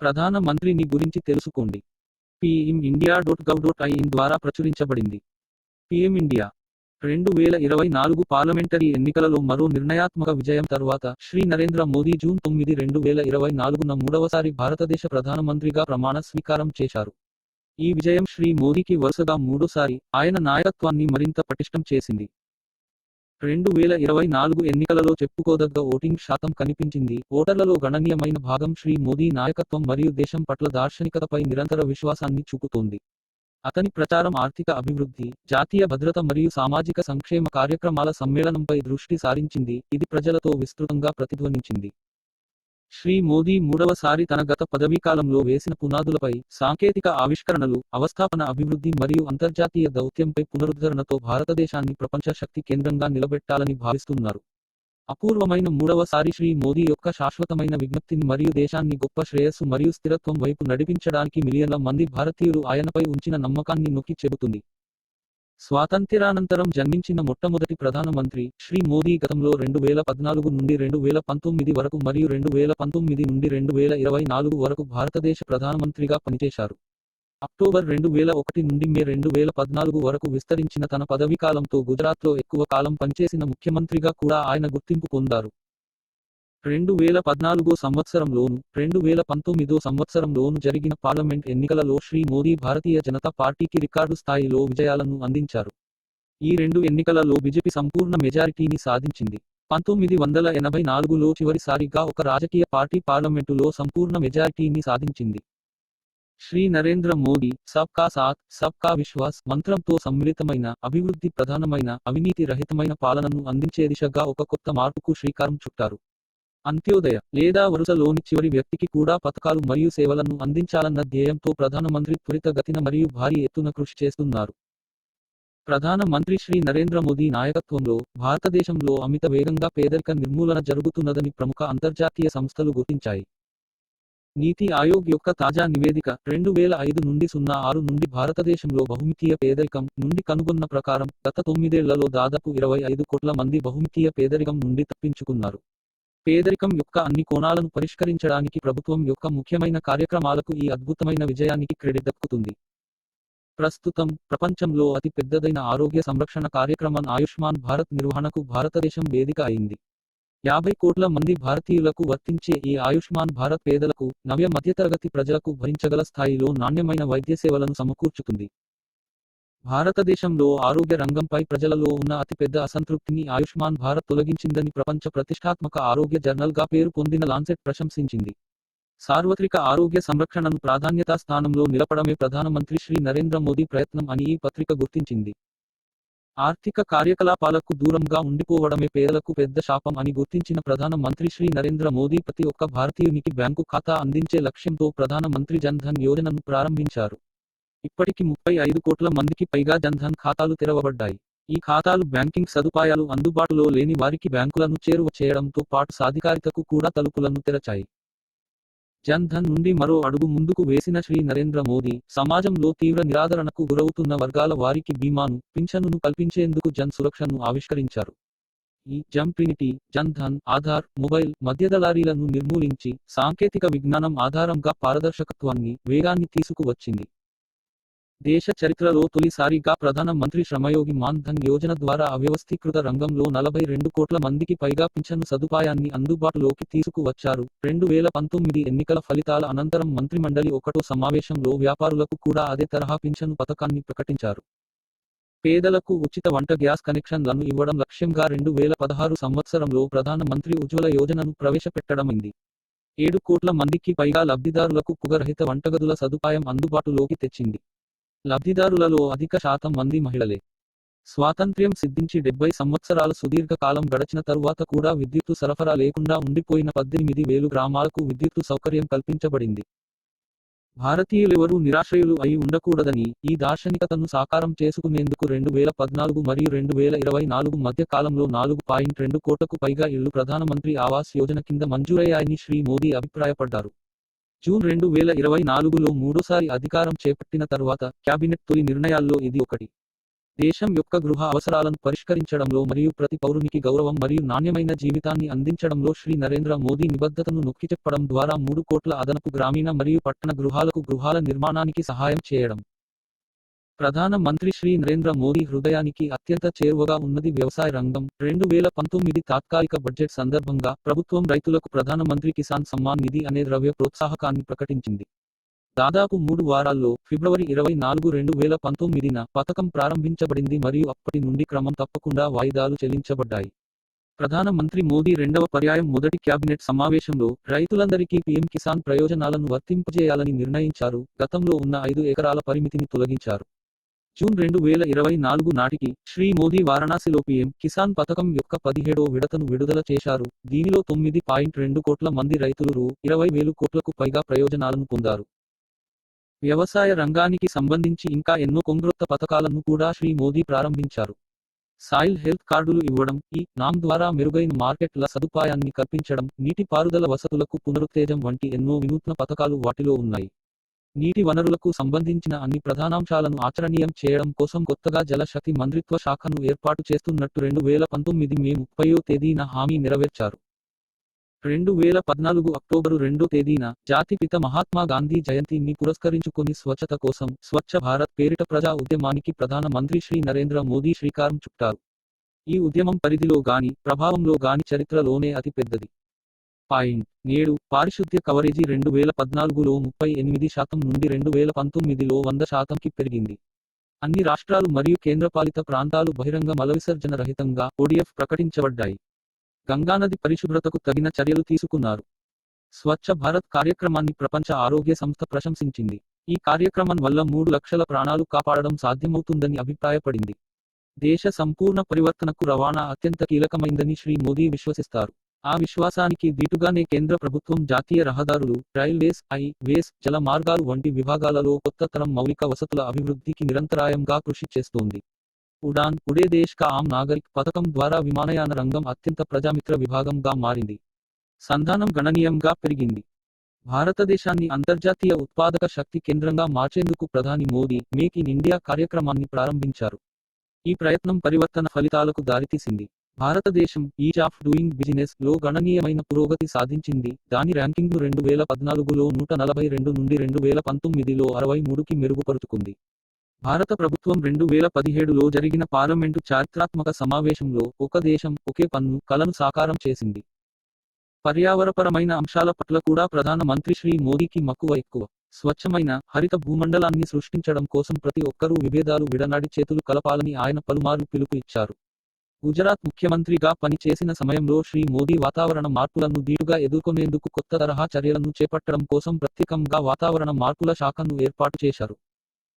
ప్రధాన మంత్రిని గురించి తెలుసుకోండి. PM India dot gov dot IN ద్వారా ప్రచురించబడింది. పిఎం ఇండియా రెండు వేల ఇరవై నాలుగు పార్లమెంటరీ ఎన్నికలలో మరో నిర్ణయాత్మక విజయం తర్వాత శ్రీ నరేంద్ర మోదీ జూన్ తొమ్మిది రెండు వేల ఇరవై నాలుగున మూడవసారి భారతదేశ ప్రధానమంత్రిగా ప్రమాణ స్వీకారం చేశారు. ఈ విజయం శ్రీ మోదీకి వరుసగా మూడోసారి ఆయన నాయకత్వాన్ని మరింత పటిష్టం చేసింది. రెండు వేల ఇరవై నాలుగు ఎన్నికలలో చెప్పుకోదగ్గ ఓటింగ్ శాతం కనిపించింది. ఓటర్లలో గణనీయమైన భాగం శ్రీ మోదీ నాయకత్వం మరియు దేశం పట్ల దార్శనికతపై నిరంతర విశ్వాసాన్ని చూపుతోంది. అతని ప్రచారం ఆర్థిక అభివృద్ధి జాతీయ భద్రత మరియు సామాజిక సంక్షేమ కార్యక్రమాల సమ్మేళనంపై దృష్టి సారించింది. ఇది ప్రజలతో విస్తృతంగా ప్రతిధ్వనించింది. శ్రీ మోదీ మూడవసారి తన గత పదవీకాలంలో వేసిన పునాదులపై సాంకేతిక ఆవిష్కరణలు అవస్థాపన అభివృద్ధి మరియు అంతర్జాతీయ దౌత్యంపై పునరుద్ధరణతో భారతదేశాన్ని ప్రపంచ శక్తి కేంద్రంగా నిలబెట్టాలని భావిస్తున్నారు. అపూర్వమైన మూడవసారి శ్రీ మోదీ యొక్క శాశ్వతమైన విజ్ఞప్తిని మరియు దేశాన్ని గొప్ప శ్రేయస్సు మరియు స్థిరత్వం వైపు నడిపించడానికి మిలియన్ల మంది భారతీయులు ఆయనపై ఉంచిన నమ్మకాన్ని నొక్కి చెబుతుంది. స్వాతంత్ర్యానంతరం జన్మించిన మొట్టమొదటి ప్రధానమంత్రి శ్రీ మోదీ గతంలో రెండు వేల పద్నాలుగు నుండి రెండు వేల పంతొమ్మిది వరకు మరియు రెండు వేల పంతొమ్మిది నుండి రెండు వేల ఇరవై నాలుగు వరకు భారతదేశ ప్రధానమంత్రిగా పనిచేశారు. అక్టోబర్ రెండు వేల ఒకటి నుండి మే రెండు వేల పద్నాలుగు వరకు విస్తరించిన తన పదవీకాలంతో గుజరాత్లో ఎక్కువ కాలం పనిచేసిన ముఖ్యమంత్రిగా కూడా ఆయన గుర్తింపు పొందారు. రెండు వేల పద్నాలుగో సంవత్సరంలోను రెండు వేల పంతొమ్మిదో సంవత్సరంలోను జరిగిన పార్లమెంట్ ఎన్నికలలో శ్రీ మోదీ భారతీయ జనతా పార్టీకి రికార్డు స్థాయిలో విజయాలను అందించారు. ఈ రెండు ఎన్నికలలో బీజేపీ సంపూర్ణ మెజారిటీని సాధించింది. పంతొమ్మిది వందల ఎనభై నాలుగులో చివరిసారిగా ఒక రాజకీయ పార్టీ పార్లమెంటులో సంపూర్ణ మెజారిటీని సాధించింది. శ్రీ నరేంద్ర మోదీ సబ్కా సాత్ సబ్కా విశ్వాస్ మంత్రంతో సమ్మిళితమైన అభివృద్ధి ప్రధానమైన అవినీతి రహితమైన పాలనను అందించే దిశగా ఒక కొత్త మార్పుకు శ్రీకారం చుట్టారు. అంత్యోదయ లేదా వరుసలోని చివరి వ్యక్తికి కూడా పథకాలు మరియు సేవలను అందించాలన్న ధ్యేయంతో ప్రధానమంత్రి త్వరితగతిన మరియు భారీ ఎత్తున కృషి చేస్తున్నారు. ప్రధాన మంత్రి శ్రీ నరేంద్ర మోదీ నాయకత్వంలో భారతదేశంలో అమిత వేగంగా పేదరిక నిర్మూలన జరుగుతున్నదని ప్రముఖ అంతర్జాతీయ సంస్థలు గుర్తించాయి. నీతి ఆయోగ్ యొక్క తాజా నివేదిక రెండు వేల ఐదు నుండి సున్నా ఆరు నుండి భారతదేశంలో బహుమితీయ పేదరికం నుండి కనుగొన్న ప్రకారం గత తొమ్మిదేళ్ళలో దాదాపు ఇరవై ఐదు కోట్ల మంది బహుమితీయ పేదరికం నుండి తప్పించుకున్నారు. పేదరికం యొక్క అన్ని కోణాలను పరిష్కరించడానికి ప్రభుత్వం యొక్క ముఖ్యమైన కార్యక్రమాలకు ఈ అద్భుతమైన విజయానికి క్రెడిట్ దక్కుతుంది. ప్రస్తుతం ప్రపంచంలో అతి పెద్దదైన ఆరోగ్య సంరక్షణ కార్యక్రమం ఆయుష్మాన్ భారత్ నిర్వహణకు భారతదేశం వేదిక అయింది. యాభై కోట్ల మంది భారతీయులకు వర్తించే ఈ ఆయుష్మాన్ భారత్ పేదలకు నవ్య మధ్యతరగతి ప్రజలకు భరించగల స్థాయిలో నాణ్యమైన వైద్య సేవలను సమకూర్చుతుంది. భారతదేశంలో ఆరోగ్య రంగంపై ప్రజలలో ఉన్న అతిపెద్ద అసంతృప్తిని ఆయుష్మాన్ భారత్ తొలగించిందని ప్రపంచ ప్రతిష్టాత్మక ఆరోగ్య జర్నల్గా పేరు పొందిన లాన్సెట్ ప్రశంసించింది. సార్వత్రిక ఆరోగ్య సంరక్షణను ప్రాధాన్యతా స్థానంలో నిలపడమే ప్రధానమంత్రి శ్రీ నరేంద్ర మోదీ ప్రయత్నం అని ఈ పత్రిక గుర్తించింది. ఆర్థిక కార్యకలాపాలకు దూరంగా ఉండిపోవడమే పేదలకు పెద్ద శాపం అని గుర్తించిన ప్రధాన మంత్రి శ్రీ నరేంద్ర మోదీ ప్రతి ఒక్క భారతీయునికి బ్యాంకు ఖాతా అందించే లక్ష్యంతో ప్రధాన మంత్రి జన్ ధన్ యోజనను ప్రారంభించారు. ఇప్పటికి ముప్పై ఐదు కోట్ల మందికి పైగా జన్ధన్ ఖాతాలు తెరవబడ్డాయి. ఈ ఖాతాలు బ్యాంకింగ్ సదుపాయాలు అందుబాటులో లేని వారికి బ్యాంకులను చేరువ చేయడంతో పాటు సాధికారితకు కూడా తలుపులను తెరచాయి. జన్ధన్ నుండి మరో అడుగు ముందుకు వేసిన శ్రీ నరేంద్ర మోదీ సమాజంలో తీవ్ర నిరాదరణకు గురవుతున్న వర్గాల వారికి బీమాను పింఛనును కల్పించేందుకు జన్ సురక్షను ఆవిష్కరించారు. ఈ జమ్ ట్రినిటీ ఆధార్ మొబైల్ మధ్యదళారీలను నిర్మూలించి సాంకేతిక విజ్ఞానం ఆధారంగా పారదర్శకత్వాన్ని వేగాన్ని తీసుకువచ్చింది. దేశ చరిత్రలో తొలిసారిగా ప్రధాన మంత్రి శ్రమయోగి మాన్ ధన్ యోజన ద్వారా అవ్యవస్థీకృత రంగంలో నలభై రెండు కోట్ల మందికి పైగా పింఛను సదుపాయాన్ని అందుబాటులోకి తీసుకువచ్చారు. రెండు వేల పంతొమ్మిది ఎన్నికల ఫలితాల అనంతరం మంత్రిమండలి ఒకటో సమావేశంలో వ్యాపారులకు కూడా అదే తరహా పింఛను పథకాన్ని ప్రకటించారు. పేదలకు ఉచిత వంట గ్యాస్ కనెక్షన్లను ఇవ్వడం లక్ష్యంగా రెండు వేల పదహారు సంవత్సరంలో ప్రధాన మంత్రి ఉజ్వల యోజనను ప్రవేశపెట్టడమైంది. ఏడు కోట్ల మందికి పైగా లబ్ధిదారులకు పొగరహిత వంటగదుల సదుపాయం అందుబాటులోకి తెచ్చింది. లబ్ధిదారులలో అధిక శాతం మంది మహిళలే. స్వాతంత్ర్యం సిద్ధించి డెబ్బై సంవత్సరాల సుదీర్ఘ కాలం గడచిన తరువాత కూడా విద్యుత్తు సరఫరా లేకుండా ఉండిపోయిన పద్దెనిమిది వేలు గ్రామాలకు విద్యుత్తు సౌకర్యం కల్పించబడింది. భారతీయులెవరూ నిరాశ్రయులు అయి ఉండకూడదని ఈ దార్శనికతను సాకారం చేసుకునేందుకు రెండు వేల పద్నాలుగు మరియు రెండు వేల ఇరవై నాలుగు మధ్య కాలంలో నాలుగు పాయింట్ రెండు కోట్లకు పైగా ఇళ్ళు ప్రధానమంత్రి ఆవాస్ యోజన కింద మంజూరయ్యాయని శ్రీ మోదీ అభిప్రాయపడ్డారు. జూన్ రెండు వేల ఇరవై నాలుగులో మూడోసారి అధికారం చేపట్టిన తరువాత క్యాబినెట్ తొలి నిర్ణయాల్లో ఇది ఒకటి. దేశం యొక్క గృహ అవసరాలను పరిష్కరించడంలో మరియు ప్రతి పౌరునికి గౌరవం మరియు నాణ్యమైన జీవితాన్ని అందించడంలో శ్రీ నరేంద్ర మోదీ నిబద్ధతను నొక్కిచెప్పడం ద్వారా మూడు కోట్ల అదనపు గ్రామీణ మరియు పట్టణ గృహాలకు గృహాల నిర్మాణానికి సహాయం చేయడం. ప్రధాన మంత్రి శ్రీ నరేంద్ర మోదీ హృదయానికి అత్యంత చేరువగా ఉన్నది వ్యవసాయ రంగం. రెండు వేల పంతొమ్మిది తాత్కాలిక బడ్జెట్ సందర్భంగా ప్రభుత్వం రైతులకు ప్రధాన మంత్రి కిసాన్ సమ్మాన్ నిధి అనే ద్రవ్య ప్రోత్సాహకాన్ని ప్రకటించింది. దాదాపు మూడు వారాల్లో ఫిబ్రవరి ఇరవై నాలుగు రెండు వేల పంతొమ్మిదిన పథకం ప్రారంభించబడింది మరియు అప్పటి నుండి క్రమం తప్పకుండా వాయిదాలు చెల్లించబడ్డాయి. ప్రధాన మంత్రి మోదీ రెండవ పర్యాయం మొదటి క్యాబినెట్ సమావేశంలో రైతులందరికీ పీఎం కిసాన్ ప్రయోజనాలను వర్తింపజేయాలని నిర్ణయించారు. గతంలో ఉన్న ఐదు ఎకరాల పరిమితిని తొలగించారు. జూన్ రెండు వేల ఇరవై నాలుగు నాటికి శ్రీ మోదీ వారణాసిలో పీఎం కిసాన్ పథకం యొక్క పదిహేడో విడతను విడుదల చేశారు. దీనిలో తొమ్మిది పాయింట్ రెండు కోట్ల మంది రైతులు రూ. ఇరవై వేలు కోట్లకు పైగా ప్రయోజనాలను పొందారు. వ్యవసాయ రంగానికి సంబంధించి ఇంకా ఎన్నో కొంగ్రొత్త పథకాలను కూడా శ్రీ మోదీ ప్రారంభించారు. సాయిల్ హెల్త్ కార్డులు ఇవ్వడం ఈ నామ్ ద్వారా మెరుగైన మార్కెట్ల సదుపాయాన్ని కల్పించడం నీటిపారుదల వసతులకు పునరుత్తేజం వంటి ఎన్నో వినూత్న పథకాలు వాటిలో ఉన్నాయి. నీటి వనరులకు సంబంధించిన అన్ని ప్రధానాంశాలను ఆచరణీయం చేయడం కోసం కొత్తగా జల శక్తి మంత్రిత్వ శాఖను ఏర్పాటు చేస్తున్నట్టు రెండు వేల పంతొమ్మిది మే ముప్పయో తేదీన హామీ నెరవేర్చారు. రెండు వేల పద్నాలుగు అక్టోబరు రెండో తేదీన జాతిపిత మహాత్మా గాంధీ జయంతిని పురస్కరించుకొని స్వచ్ఛత కోసం స్వచ్ఛ భారత్ పేరిట ప్రజా ఉద్యమానికి ప్రధాన మంత్రి శ్రీ నరేంద్ర మోదీ శ్రీకారం చుట్టారు. ఈ ఉద్యమం పరిధిలో గాని ప్రభావంలో గాని చరిత్రలోనే అతి పెద్దది పాయింట్ నేడు పారిశుద్ధ్య కవరేజీ రెండు వేల పద్నాలుగులో ముప్పై ఎనిమిది శాతం నుండి రెండు వేల పంతొమ్మిదిలో వంద శాతంకి పెరిగింది. అన్ని రాష్ట్రాలు మరియు కేంద్రపాలిత ప్రాంతాలు బహిరంగ మలవిసర్జన రహితంగా ఓడిఎఫ్ ప్రకటించబడ్డాయి. గంగానది పరిశుభ్రతకు తగిన చర్యలు తీసుకున్నారు. స్వచ్ఛ భారత్ కార్యక్రమాన్ని ప్రపంచ ఆరోగ్య సంస్థ ప్రశంసించింది. ఈ కార్యక్రమం వల్ల మూడు లక్షల ప్రాణాలు కాపాడడం సాధ్యమవుతుందని అభిప్రాయపడింది. దేశ సంపూర్ణ పరివర్తనకు రవాణా అత్యంత కీలకమైందని శ్రీ మోదీ విశ్వసిస్తారు. ఆ విశ్వాసానికి దీటుగానే కేంద్ర ప్రభుత్వం జాతీయ రహదారులు రైల్వేస్ ఐ వేస్ జల మార్గాలు వంటి విభాగాలలో కొత్త తరం మౌలిక వసతుల అభివృద్ధికి నిరంతరాయంగా కృషి చేస్తోంది. ఉడాన్ ఉడే దేశ్ కా ఆమ్ నాగరిక్ పథకం ద్వారా విమానయాన రంగం అత్యంత ప్రజామిత్ర విభాగంగా మారింది. సంధానం గణనీయంగా పెరిగింది. భారతదేశాన్ని అంతర్జాతీయ ఉత్పాదక శక్తి కేంద్రంగా మార్చేందుకు ప్రధాని మోదీ మేక్ ఇన్ ఇండియా కార్యక్రమాన్ని ప్రారంభించారు. ఈ ప్రయత్నం పరివర్తన ఫలితాలకు దారితీసింది. భారతదేశం ఈజ్ ఆఫ్ డూయింగ్ బిజినెస్లో గణనీయమైన పురోగతి సాధించింది. దాని ర్యాంకింగ్ను రెండు వేల పద్నాలుగులో నూట నలభై రెండు నుండి రెండు వేల పంతొమ్మిదిలో అరవై మూడుకి మెరుగుపరుచుకుంది. భారత ప్రభుత్వం రెండు వేల పదిహేడులో జరిగిన పార్లమెంటు చారిత్రాత్మక సమావేశంలో ఒక దేశం ఒకే పన్ను కలను సాకారం చేసింది. పర్యావరణపరమైన అంశాల పట్ల కూడా ప్రధాన మంత్రి శ్రీ మోదీకి మక్కువ ఎక్కువ. స్వచ్ఛమైన హరిత భూమండలాన్ని సృష్టించడం కోసం ప్రతి ఒక్కరూ విభేదాలు విడనాడి చేతులు కలపాలని ఆయన పలుమార్లు పిలుపు ఇచ్చారు గుజరాత్ ముఖ్యమంత్రిగా పనిచేసిన సమయంలో శ్రీ మోదీ వాతావరణ మార్పులను ధీటుగా ఎదుర్కొనేందుకు కొత్త తరహా చర్యలను చేపట్టడం కోసం ప్రత్యేకంగా వాతావరణ మార్పుల శాఖను ఏర్పాటు చేశారు.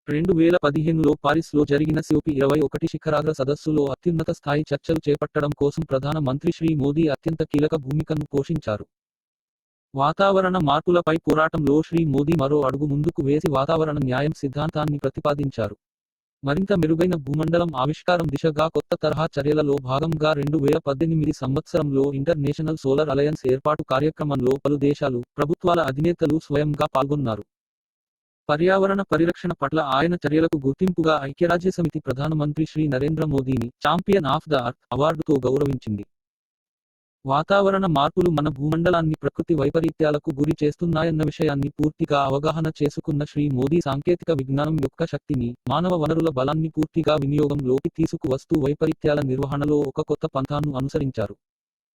రెండు వేల పదిహేనులో పారిస్లో జరిగిన సిఓపి ఇరవై ఒకటి శిఖరాగ్ర సదస్సులో అత్యున్నత స్థాయి చర్చలు చేపట్టడం కోసం ప్రధాన మంత్రి శ్రీ మోదీ అత్యంత కీలక భూమికను పోషించారు. వాతావరణ మార్పులపై పోరాటంలో శ్రీ మోదీ మరో అడుగు ముందుకు వేసి వాతావరణ న్యాయం సిద్ధాంతాన్ని ప్రతిపాదించారు. మరింత మెరుగైన భూమండలం ఆవిష్కారం దిశగా కొత్త తరహా చర్యలలో భాగంగా రెండు వేల పద్దెనిమిది సంవత్సరంలో ఇంటర్నేషనల్ సోలార్ అలయన్స్ ఏర్పాటు కార్యక్రమంలో పలు దేశాలు ప్రభుత్వాల అధినేతలు స్వయంగా పాల్గొన్నారు. పర్యావరణ పరిరక్షణ పట్ల ఆయన చర్యలకు గుర్తింపుగా ఐక్యరాజ్యసమితి ప్రధానమంత్రి శ్రీ నరేంద్ర మోదీని ఛాంపియన్ ఆఫ్ ద అర్త్ అవార్డుతో గౌరవించింది. వాతావరణ మార్పులు మన భూమండలాన్ని ప్రకృతి వైపరీత్యాలకు గురి చేస్తున్నాయన్న విషయాన్ని పూర్తిగా అవగాహన చేసుకున్న శ్రీ మోదీ సాంకేతిక విజ్ఞానం యొక్క శక్తిని మానవ వనరుల బలాన్ని పూర్తిగా వినియోగంలోకి తీసుకువస్తూ వైపరీత్యాల నిర్వహణలో ఒక కొత్త పంథాను అనుసరించారు.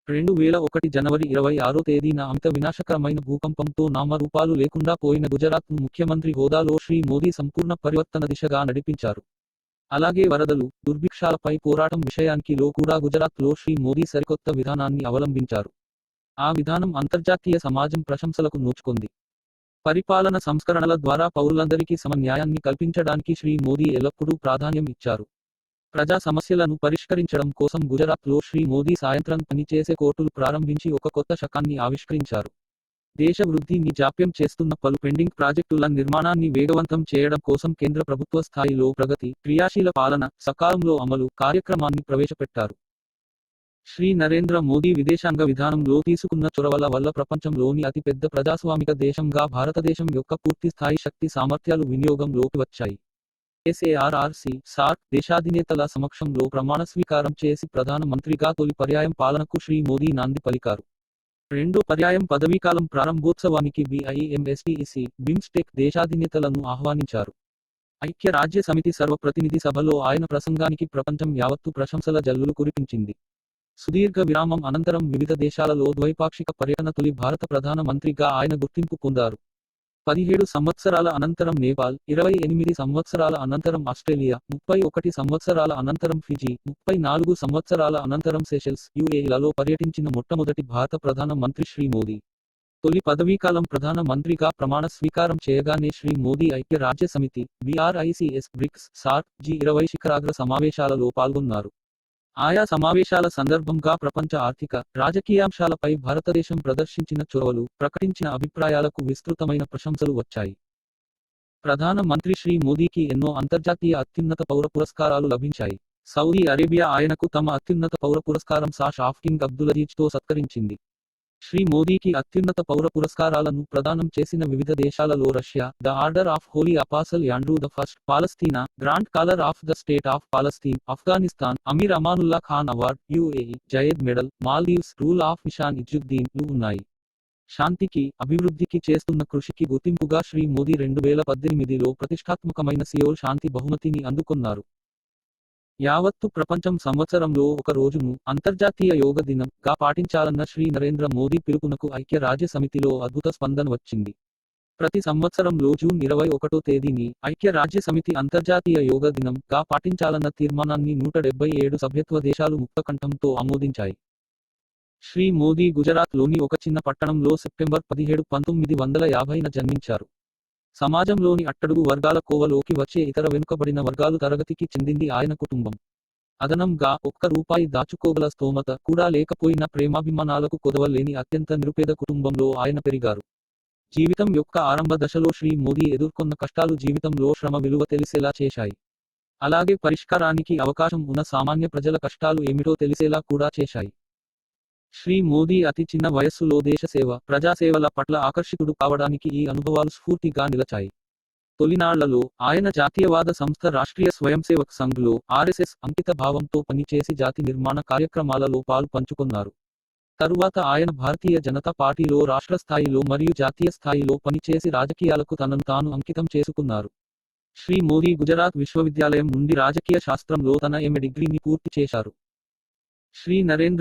రెండు వేల ఒకటి జనవరి ఇరవై ఆరో తేదీన అమిత వినాశకరమైన భూకంపంతో నామరూపాలు లేకుండా పోయిన గుజరాత్ను ముఖ్యమంత్రి హోదాలో శ్రీ మోదీ సంపూర్ణ పరివర్తన దిశగా నడిపించారు. అలాగే వరదలు దుర్భిక్షాలపై పోరాటం విషయానికి లో కూడా గుజరాత్లో శ్రీ మోదీ సరికొత్త విధానాన్ని అవలంబించారు. ఆ విధానం అంతర్జాతీయ సమాజం ప్రశంసలకు నోచుకుంది. పరిపాలన సంస్కరణల ద్వారా పౌరులందరికీ సమన్యాయాన్ని కల్పించడానికి శ్రీ మోదీ ఎల్లప్పుడూ ప్రాధాన్యం ఇచ్చారు. ప్రజా సమస్యలను పరిష్కరించడం కోసం గుజరాత్లో శ్రీ మోదీ సాయంత్రం పనిచేసే కోర్టులు ప్రారంభించి ఒక కొత్త శకాన్ని ఆవిష్కరించారు. దేశ వృద్ధిని జాప్యం చేస్తున్న పలు పెండింగ్ ప్రాజెక్టుల నిర్మాణాన్ని వేగవంతం చేయడం కోసం కేంద్ర ప్రభుత్వ స్థాయిలో ప్రగతి క్రియాశీల పాలన సకాలంలో అమలు కార్యక్రమాన్ని ప్రవేశపెట్టారు. శ్రీ నరేంద్ర మోదీ విదేశాంగ విధానంలో తీసుకున్న చొరవల వల్ల ప్రపంచంలోని అతిపెద్ద ప్రజాస్వామిక దేశంగా భారతదేశం యొక్క పూర్తి స్థాయి శక్తి సామర్థ్యాలు వినియోగంలోకి వచ్చాయి. ఎస్ఏఆర్ఆర్సి సార్క్ దేశాధినేతల సమక్షంలో ప్రమాణ స్వీకారం చేసి ప్రధాన మంత్రిగా తొలి పర్యాయం పాలనకు శ్రీ మోదీ నాంది పలికారు. రెండో పర్యాయం పదవీకాలం ప్రారంభోత్సవానికి బిఐఎంఎస్టిఇసి బిమ్స్టెక్ దేశాధినేతలను ఆహ్వానించారు. ఐక్య రాజ్య సమితి సర్వప్రతినిధి సభలో ఆయన ప్రసంగానికి ప్రపంచం యావత్తు ప్రశంసల జల్లులు కురిపించింది. సుదీర్ఘ విరామం అనంతరం వివిధ దేశాలలో ద్వైపాక్షిక పర్యటన తొలి భారత ప్రధాన మంత్రిగా ఆయన గుర్తింపు పొందారు. పదిహేడు సంవత్సరాల అనంతరం నేపాల్ ఇరవై ఎనిమిది సంవత్సరాల అనంతరం ఆస్ట్రేలియా ముప్పై ఒకటి సంవత్సరాల అనంతరం ఫిజీ ముప్పై నాలుగు సంవత్సరాల అనంతరం సెషెల్స్ యుఏలలో పర్యటించిన మొట్టమొదటి భారత ప్రధాన మంత్రి శ్రీ మోదీ. తొలి పదవీకాలం ప్రధాన మంత్రిగా ప్రమాణ స్వీకారం చేయగానే శ్రీ మోదీ ఐక్య రాజ్య సమితి బీఆర్ఐసిఎస్ బ్రిక్స్ సార్క్ జీ ఇరవై శిఖరాగ్ర సమావేశాలలో పాల్గొన్నారు. ఆయా సమావేశాల సందర్భంగా ప్రపంచ ఆర్థిక రాజకీయాంశాలపై భారతదేశం ప్రదర్శించిన చొరవలు ప్రకటించిన అభిప్రాయాలకు విస్తృతమైన ప్రశంసలు వచ్చాయి. ప్రధాన మంత్రి శ్రీ మోదీకి ఎన్నో అంతర్జాతీయ అత్యున్నత పౌర పురస్కారాలు లభించాయి. సౌదీ అరేబియా ఆయనకు తమ అత్యున్నత పౌర పురస్కారం సాష్ ఆఫ్ కింగ్ అబ్దులజీజ్తో సత్కరించింది. శ్రీ మోదీకి అత్యున్నత పౌర పురస్కారాలను ప్రదానం చేసిన వివిధ దేశాలలో Russia the order of holy apostle Andrew the first Palestine grand collar of the state of Palestine Afghanistan Amir Amanullah Khan award UAE Zayed medal Maldives rule of Nishan ఇజుద్దీన్లు ఉన్నాయి. శాంతికి అభివృద్ధికి చేస్తున్న కృషికి గుర్తింపుగా శ్రీ మోదీ రెండు వేల పద్దెనిమిదిలో ప్రతిష్టాత్మకమైన సియోల్ శాంతి బహుమతిని అందుకున్నారు. యావత్తు ప్రపంచం సంవత్సరంలో ఒక రోజును అంతర్జాతీయ యోగ దినం గా పాటించాలన్న శ్రీ నరేంద్ర మోదీ పిలుపునకు ఐక్య రాజ్య సమితిలో అద్భుత స్పందన వచ్చింది. ప్రతి సంవత్సరంలో జూన్ ఇరవై ఒకటో తేదీని ఐక్య రాజ్య సమితి అంతర్జాతీయ యోగ దినం గా పాటించాలన్న తీర్మానాన్ని నూట డెబ్బై ఏడు సభ్యత్వ దేశాలు ముక్తకంఠంతో ఆమోదించాయి. శ్రీ మోదీ గుజరాత్లోని ఒక చిన్న పట్టణంలో సెప్టెంబర్ పదిహేడు పంతొమ్మిది వందల యాభైన జన్మించారు. సమాజంలోని అట్టడుగు వర్గాల కోవలోకి వచ్చే ఇతర వెనుకబడిన వర్గాలు తరగతికి చెందింది ఆయన కుటుంబం. అదనంగా ఒక్క రూపాయి దాచుకోగల స్తోమత కూడా లేకపోయినా ప్రేమాభిమానాలకు కొదవలేని అత్యంత నిరుపేద కుటుంబంలో ఆయన పెరిగారు. జీవితం యొక్క ఆరంభ దశలో శ్రీ మోదీ ఎదుర్కొన్న కష్టాలు జీవితంలో శ్రమ విలువ తెలిసేలా చేశాయి. అలాగే పరిష్కారానికి అవకాశం ఉన్న సామాన్య ప్రజల కష్టాలు ఏమిటో తెలిసేలా కూడా చేశాయి. శ్రీ మోదీ అతి చిన్న వయస్సులో దేశసేవ ప్రజాసేవల పట్ల ఆకర్షితుడు కావడానికి ఈ అనుభవాలు స్ఫూర్తిగా నిలచాయి. తొలినాళ్ళలో ఆయన జాతీయవాద సంస్థ రాష్ట్రీయ స్వయంసేవక్ సంఘ్లో ఆర్ఎస్ఎస్ అంకిత భావంతో పనిచేసి జాతి నిర్మాణ కార్యక్రమాలలో పాలు పంచుకున్నారు. తరువాత ఆయన భారతీయ జనతా పార్టీలో రాష్ట్ర స్థాయిలో మరియు జాతీయ స్థాయిలో పనిచేసి రాజకీయాలకు తనను తాను అంకితం చేసుకున్నారు. శ్రీ మోదీ గుజరాత్ విశ్వవిద్యాలయం నుండి రాజకీయ శాస్త్రంలో తన ఎంఏ డిగ్రీని పూర్తి చేశారు. శ్రీ నరేంద్ర